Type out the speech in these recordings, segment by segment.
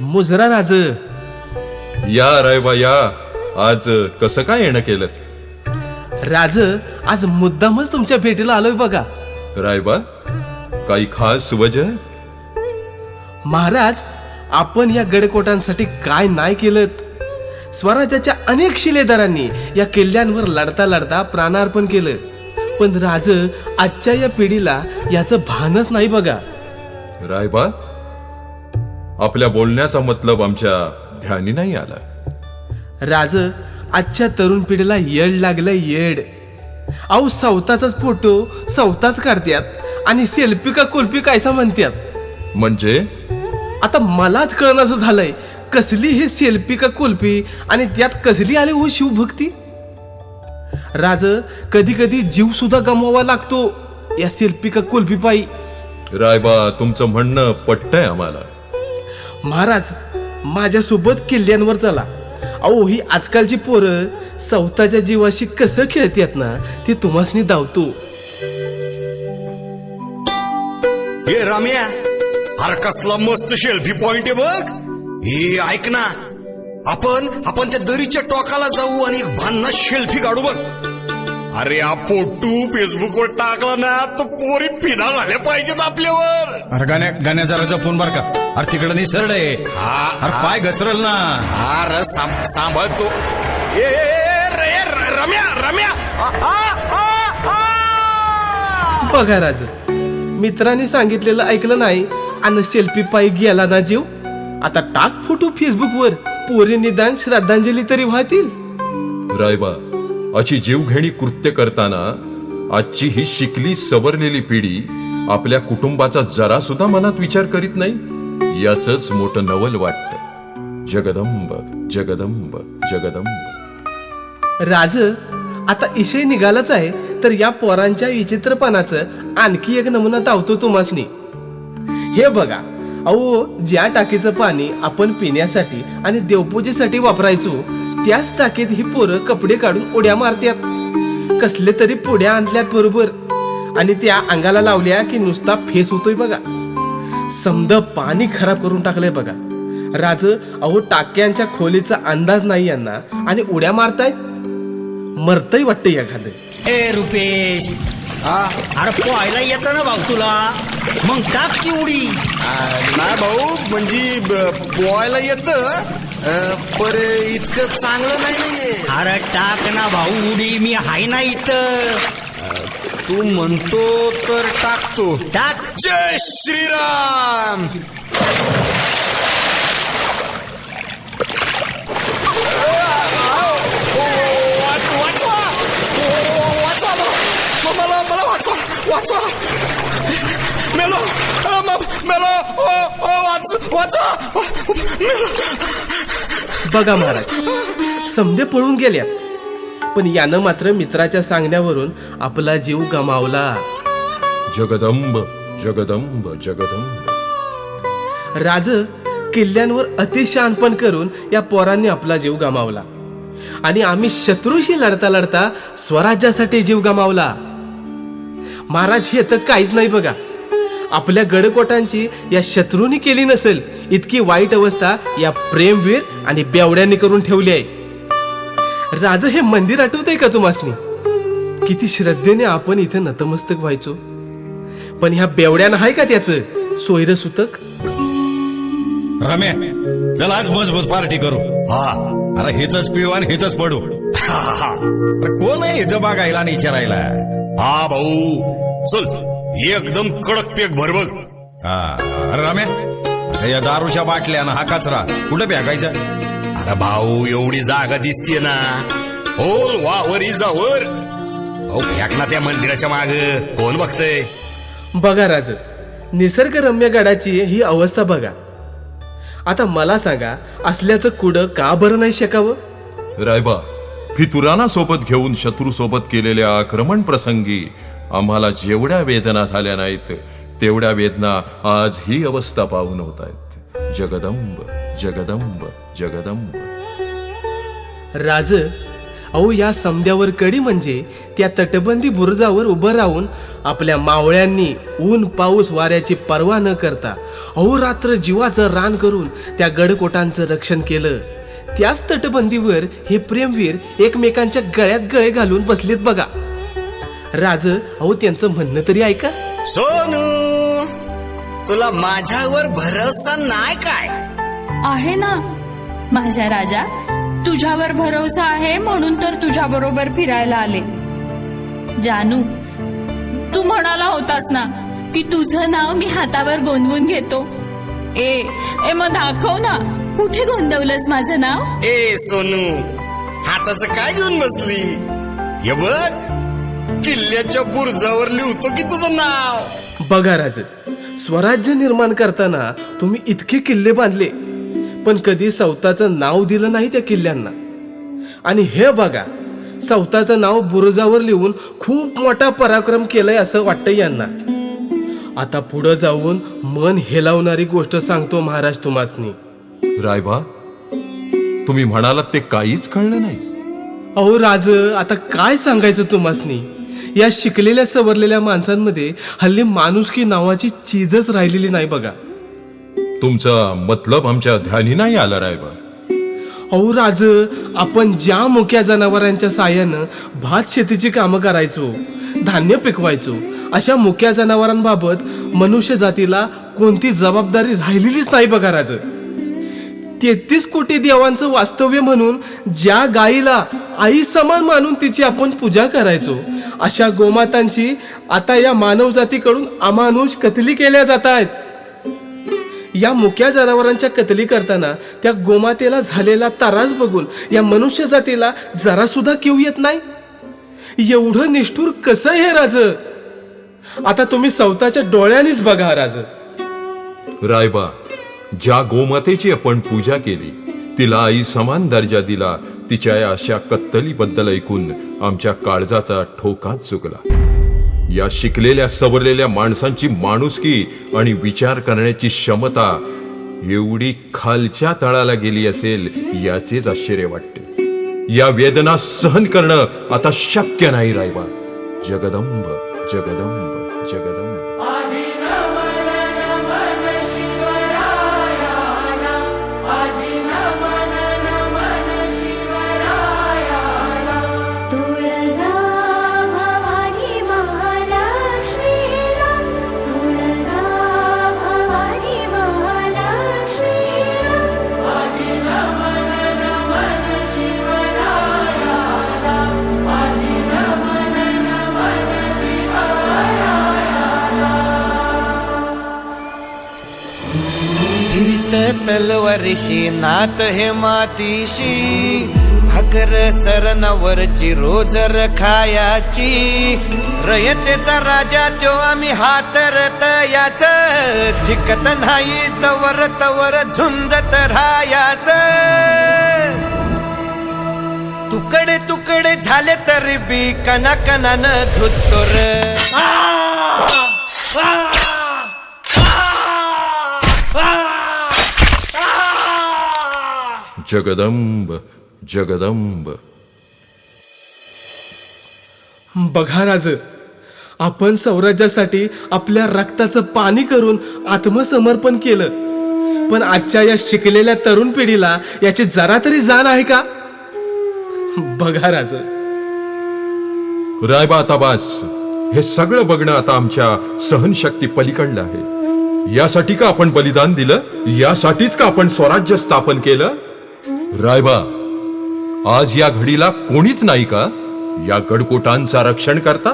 मुजरा राज या रायबा या. आज कसं काय येणं केलं? राज आज मुद्दामच तुमच्या भेटीला आलोय बघा. रायबा काही खास वजह महाराज आपण या गडकोटांसाठी काय नाही केलं स्वराज्याच्या अनेक शिलेदारांनी या किल्ल्यांवर लढता लढता प्राणार्पण केलं. पण राज आजच्या या पिढीला याचं भानच नाही बघा. रायबा आपल्या बोलण्याचा मतलब आमच्या ध्यानी नाही आला. राज आजच्या तरुण पिढीला येड लागलं येड. अहो सवताचाच फोटो सवताच काढत्यात आणि सेल्फी का कुल्फी कायसा म्हणतात म्हणजे? आता मलाच कळणं असं झालंय कसली हे सेल्फी का कुल्फी आणि त्यात कसली आली हो शिवभक्ती? राज कधी कधी जीव सुद्धा गमवावा लागतो या सेल्फी का कुल्फी पायी. रायबा तुमचं म्हणणं पटतंय आम्हाला. महाराज माझ्यासोबत किल्ल्यांवर चला. अहो ही आजकालची पोरं सौताच्या जीवाशी कसं खेळतात ना ते तुम्हासनी धावतो. हे राम्या अरे कसला मस्त शेल्फी पॉइंट आहे बघ. हे ऐक ना आपण आपण त्या दरीच्या टोकाला जाऊ आणि एक भांना शेल्फी काढू बघ. अरे हा फोटो फेसबुकवर टाकला ना तर पोरी फिदा झाल्या पाहिजेत आपल्यावर. अरे गाण्या गाण्या जरा जपून बर का. अरे तिकडं निसरड आहे. हा, अरे पाय घसरल ना. अरे सांभ- सांभाळतो ए, रे, र- रम्या रम्या. आ, आ, आ, आ! बघा राज मित्रांनी सांगितलेलं ऐकलं नाही आणि सेल्फी पायी गेला ना जीव. आता टाक फोटो फेसबुकवर पोरी निदान श्रद्धांजली तरी वाहतील. रायबा अशी जीवघेणी कृत्य करताना आजची ही शिकली सवरलेली पिढी आपल्या कुटुंबाचा जरा सुद्धा मनात विचार करीत नाही याच मोठं नवल वाटत. जगदंब जगदंब जगदंब. राज आता इशय निघालाच आहे तर या पोरांच्या विचित्रपणाचं आणखी एक नमुना धावतो तुम्हासनी. हे बघा अहो ज्या टाकीचं पाणी आपण पिण्यासाठी आणि देवपूजेसाठी वापरायचो त्याच टाकीत ही पोरं कपडे काढून उड्या मारत्यात. कसले तरी पुड्या आणल्यात बरोबर. आणि त्या अंगाला लावल्या की नुसता फेस होतोय बघा. समद पाणी खराब करून टाकलंय बघा. राज अहो टाक्यांच्या खोलीचा अंदाज नाही यांना. आणि उड्या मारतायत. मरतय वाटतं एखादं. ए रुपेश! अरे पोहायला येतं ना भाऊ तुला. मग टाक की उडी. नाही भाऊ म्हणजे पोहायला येत पर इतकं चांगलं नाही नाहीये. अरे टाक ना भाऊ उडी मी हाय ना इथं. तू म्हणतो तर टाकतो. टाक. जय श्रीराम! मेलो ओ, ओ, वाच वाचवा मेलो बघा महाराज समजे पळून गेल्यात पण यानं मात्र मित्राच्या सांगण्यावरून आपला जीव गमावला. जगदंब जगदंब जगदंब. राज किल्ल्यांवर अतिशहानपण करून या पोरांनी आपला जीव गमावला. आणि आम्ही शत्रूशी लढता लढता स्वराज्यासाठी जीव गमावला. महाराज हे तर काहीच नाही बघा. आपल्या गडकोटांची या शत्रूंनी केली नसेल इतकी वाईट अवस्था या प्रेमवीर आणि बेवड्यांनी करून ठेवली आहे. राज हे मंदिर आठवतंय का तुम्हासनी? किती श्रद्धेने आपण इथे नतमस्तक व्हायचो. पण ह्या बेवड्यानं आहे का त्याचं? सोयरं सुतक? रम्या चल आज मजबूत पार्टी करू. हा अरे हेच पिऊ आणि हेच पडू. कोण आहे इथं बघायला आणि विचारायला? हा भाऊ. चल. एकदम कडक पेक भर बघ. हा. अरे रम्या या दारूच्या बाटल्या ना हा कचरा कुठे फेकायचा? अरे भाऊ एवढी जागा दिसतीये ना. होल वावर इजावर भाऊ फेक ना त्या मंदिराच्या माग. कोण बघतय? बघा राज निसर्गरम्य गडाची ही अवस्था बघा. आता मला सांगा असल्याचं कुडं का बरं नाही शेकावं? रायबा फितुराना सोबत घेऊन शत्रू सोबत केलेल्या आक्रमण प्रसंगी आम्हाला जेवढ्या वेदना झाल्या नाहीत तेवढ्या वेदना आज ही अवस्था पाहून होत आहेत जगदंब जगदंब जगदंब. राज अहो या समद्यावर कडी म्हणजे त्या तटबंदी बुरुजावर उभं राहून आपल्या मावळ्यांनी ऊन पाऊस वाऱ्याची पर्वा न करता अहोरात्र जीवाचं रान करून त्या गडकोटांचं रक्षण केलं. त्याच तटबंदीवर हे प्रेमवीर एकमेकांच्या गळ्यात गळे घालून बसलेत बघा. राज अहो त्यांचं म्हणणं तरी ऐका. सोनू तुला माझ्यावर भरोसा नाही काय? आहे ना. माझ्या राजा तुझ्यावर भरोसा आहे म्हणून तर तुझ्या बरोबर फिरायला आले. जानू तू म्हणाला होतास ना की तुझं नाव मी हातावर गोंदवून घेतो. ए ए मग दाखव ना कुठे गोंदवलंस माझं नाव? ए सोनू हाताचं काय घेऊन बसली? हे बघ. किल्ल्याच्या बुरजावर लिहतो की तुझं नाव? बघा राज स्वराज्य निर्माण करताना तुम्ही इतके किल्ले बांधले पण कधी सौताचं नाव दिलं नाही त्या किल्ल्यांना. आणि हे बघा सौताचं नाव बुरुजावर लिहून खूप मोठा पराक्रम केलाय असं वाटतं यांना. आता पुढं जाऊन मन हेलावणारी गोष्ट सांगतो महाराज तुम्हासनी. रायबा तुम्ही म्हणालात ते काहीच कळलं नाही. अहो राज आता काय सांगायचं तुम्हासनी? या शिकलेल्या सवरलेल्या माणसांमध्ये हल्ली माणुसकी नावाची चीजच राहिलेली नाही बघा. तुमचा मतलब आमच्या ध्यानी नाही आला रायबा अहो राज आपण ज्या मुक्या जनावरांच्या साह्यानं भात शेतीची कामं करायचो धान्य पिकवायचो अशा मुक्या जनावरांबाबत मनुष्य जातीला कोणती जबाबदारी राहिलेलीच नाही बघा राज. तेहतीस कोटी देवांचं वास्तव्य म्हणून ज्या गाईला आई समान मानून तिची आपण पूजा करायचो अशा गोमातांची आता या मानवजातीकडून अमानुष कतली केल्या जात आहेत या मुक्या जनावरांच्या कतली करताना त्या गोमातेला झालेला तरास बघून या मनुष्य जातीला जरा सुद्धा किव येत नाही? एवढं निष्ठूर कसं हे राज? आता तुम्ही सवताच्या डोळ्यानेच बघा राज. रायबा ज्या गोमातेची आपण पूजा केली तिला आई समान दर्जा दिला तिच्या या अशा कत्तलीबद्दल ऐकून आमच्या काळजाचा ठोकाच चुकला. या शिकलेल्या सवरलेल्या माणसांची माणुसकी आणि विचार करण्याची क्षमता एवढी खालच्या तळाला गेली असेल याचेच आश्चर्य वाटते. या वेदना सहन करणं आता शक्य नाही रायबा. जगदंब जगदंब जगदंब. तलवारीशी नात हे मातीशी. भाकर सरनवरची रोजर रखायाची. रयतेचा राजा त्यो आम्ही हातरत याच. जिकत नाही चवर तवर झुंजत राहायाच. तुकडे तुकडे झाले तरी बी कना कनान झुजतो र. जगदंब जगदंब. बघा राज आपण स्वराज्यासाठी आपल्या रक्ताचं पाणी करून आत्मसमर्पण केलं. पण आजच्या या शिकलेल्या तरुण पिढीला याची जरा तरी जाण आहे का? बघा राज. रायबा आता बास. हे सगळं बघणं आता आमच्या सहनशक्ती पलीकडलं आहे. यासाठी का आपण बलिदान दिलं? यासाठीच का आपण स्वराज्य स्थापन केलं? रायबा आज या घडीला कोणीच नाही का? या गडकोटांचा रक्षण करता?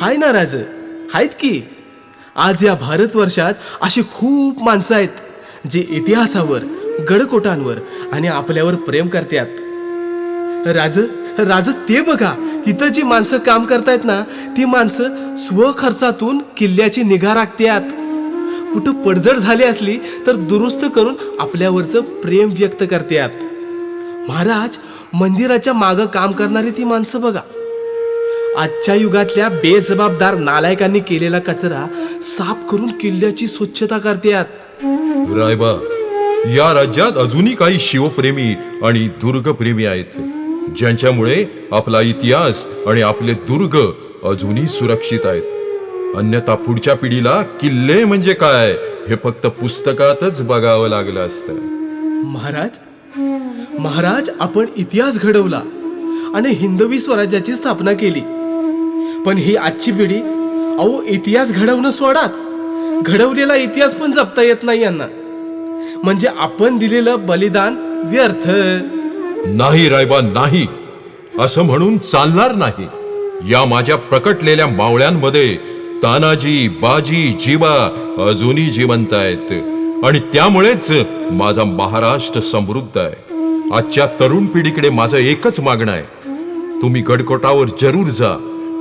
हाय ना राज आहेत की? आज या भारतवर्षात अशी खूप माणसं आहेत जे इतिहासावर गडकोटांवर आणि आपल्यावर प्रेम करतात. राज राज ते बघा तिथं जी माणसं काम करतायत ना ती माणसं स्वखर्चातून किल्ल्याची निगा राखतात. कुठं पडझड झाली असली तर दुरुस्त करून आपल्यावरचं प्रेम व्यक्त करतात महाराज मंदिराच्या मागं काम करणारी ती माणसं बघा. आजच्या युगातल्या बेजबाबदार नालायकांनी केलेला कचरा साफ करून किल्ल्याची स्वच्छता करतात रायबा या राज्यात अजूनही काही शिवप्रेमी आणि दुर्गप्रेमी आहेत. ज्यांच्यामुळे आपला इतिहास आणि आपले दुर्ग अजूनही सुरक्षित आहेत. अन्यथा पुढच्या पिढीला किल्ले म्हणजे काय हे फक्त पुस्तकातच बघावं लागलं असतं. महाराज महाराज आपण इतिहास घडवला आणि हिंदवी स्वराज्याची स्थापना केली. पण ही आजची पिढी अहो इतिहास घडवणं सोडाच. घडवलेला इतिहास पण जपता येत नाही यांना. म्हणजे आपण दिलेलं बलिदान व्यर्थ. नाही रायबा नाही. असं म्हणून चालणार नाही. या माझ्या प्रकटलेल्या मावळ्यांमध्ये तानाजी बाजी जीवा अजूनही जिवंत आहेत. आणि त्यामुळेच माझा महाराष्ट्र समृद्ध आहे. आजच्या तरुण पिढीकडे माझं एकच मागणं आहे. तुम्ही गडकोटावर जरूर जा.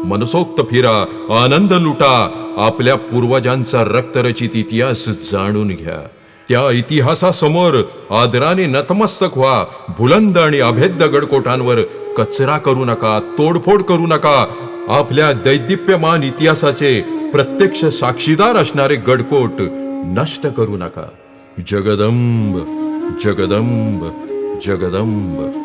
मनसोक्त फिरा. आनंद लुटा. आपल्या पूर्वजांचा रक्तरचित इतिहास जाणून घ्या. त्या इतिहासासमोर आदराने नतमस्तक व्हा. बुलंद आणि अभेद्य गडकोटांवर कचरा करू नका तोडफोड करू नका आपल्या दैदिप्यमान इतिहासाचे प्रत्यक्ष साक्षीदार असणारे गडकोट नष्ट करू नका. जगदंब जगदंब जगदंब.